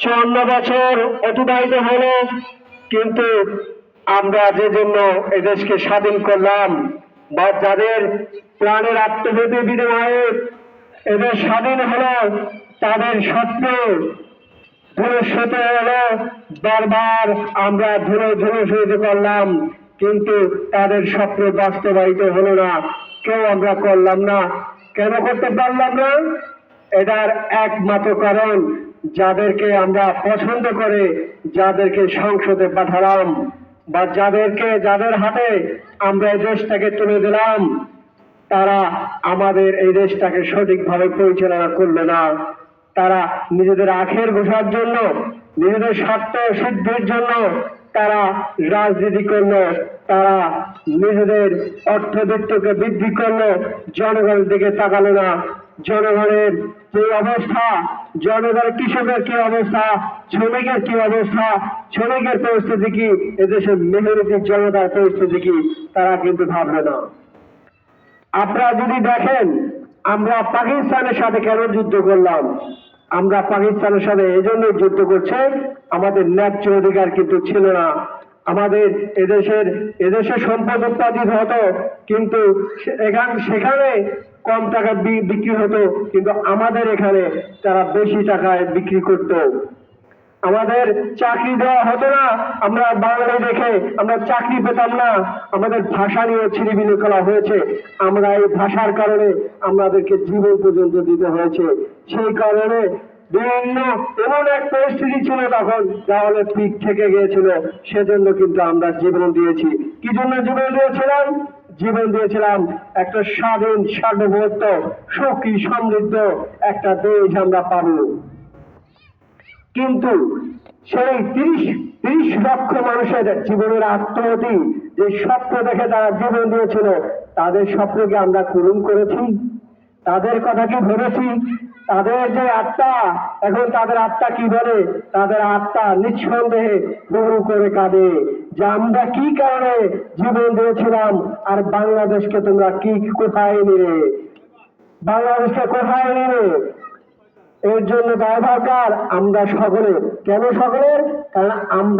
চুয়ান্ন বছর অতিবাহিত হলো, কিন্তু আমরা যে জন্য এদেশকে স্বাধীন করলাম বা যাদের প্রাণের আত্মভূতি বিনিময়ে এদের স্বাধীন হলো তাদের স্বপ্ন ভবিষ্যতে হলো বারবার আমরা ধুলো ধুলো সহিত করলাম, কিন্তু তাদের স্বপ্ন বাস্তবায়িত হলো না। কেউ আমরা করলাম না। কেন করতে পারলাম না? এটার একমাত্র কারণ যাদেরকে আমরা পছন্দ করে, যাদেরকে সংসদে পাঠালাম বা যাদেরকে, যাদের হাতে আমরা এই দেশটাকে তুলে দিলাম, তারা আমাদের এই দেশটাকে সঠিকভাবে পরিচালনা করবে না। তারা নিজেদের আখের ঘোষার জন্য, নিজেদের স্বার্থ সিদ্ধির জন্য তারা রাজনীতি করল, তারা নিজেদের অর্থবিত্তকে বৃদ্ধি করল, জনগণের দিকে তাকালো না। জনগণের যে অবস্থা? জনগণের কৃষকের কি অবস্থা? শ্রমিকের কি অবস্থা? শ্রমিকের পরিস্থিতি কি? এদেশের মেহনতি জনতার পরিস্থিতি কি? তারা কিন্তু ভাববে না। আপনারা যদি দেখেন, আমরা পাকিস্তানের সাথে কেন যুদ্ধ করলাম? আমরা পাকিস্তানের সাথে এজন্য যুদ্ধ করছে, আমাদের ন্যায্য অধিকার কিন্তু ছিল না। আমাদের এদেশের এদেশে সম্পদ উৎপাদিত হতো, কিন্তু এখান সেখানে কম টাকা বিক্রি হতো, কিন্তু আমাদের এখানে তারা বেশি টাকায় বিক্রি করতো। আমাদের চাকরি দেওয়া হতো না, আমরা বাংলা দেখে আমরা চাকরি পেতাম না। আমাদের ভাষা নিয়ে ছিনিবিনি করা হয়েছে। আমরা এই ভাষার কারণে আমাদেরকে জীবন পর্যন্ত দিতে হয়েছে। সেই কারণে বিভিন্ন এমন এক পরিস্থিতি ছিল তখন তাহলে পিক থেকে গিয়েছিল। সেজন্য কিন্তু আমরা জীবন দিয়েছি। কি জন্য জীবন দিয়েছিলাম? জীবন দিয়েছিলাম একটা স্বাধীন, সার্বভৌমত্ব, সুখী সমৃদ্ধ একটা দেশ আমরা পাবো। কিন্তু সেই তিরিশ তিরিশ লক্ষ মানুষের জীবনের আত্মহতি যে স্বপ্ন দেখে তারা জীবন দিয়েছিল, তাদের স্বপ্নকে আমরা পূরণ করেছি, তাদের কথা কি ভেবেছি, তাদের যে আত্মা, এখন তাদের আত্মা কি বলে? তাদের আত্মা নিঃসন্দেহে হুড়ু করে কাঁদে। যে আমরা কি কারণে জীবন দিয়েছিলাম? আর বাংলাদেশকে তোমরা কি কোথায় নিলে? বাংলাদেশকে কোথায় নিলে? এর জন্য দায় দরকার, আমরা সকলের কেন সকলের? কারণ আমরা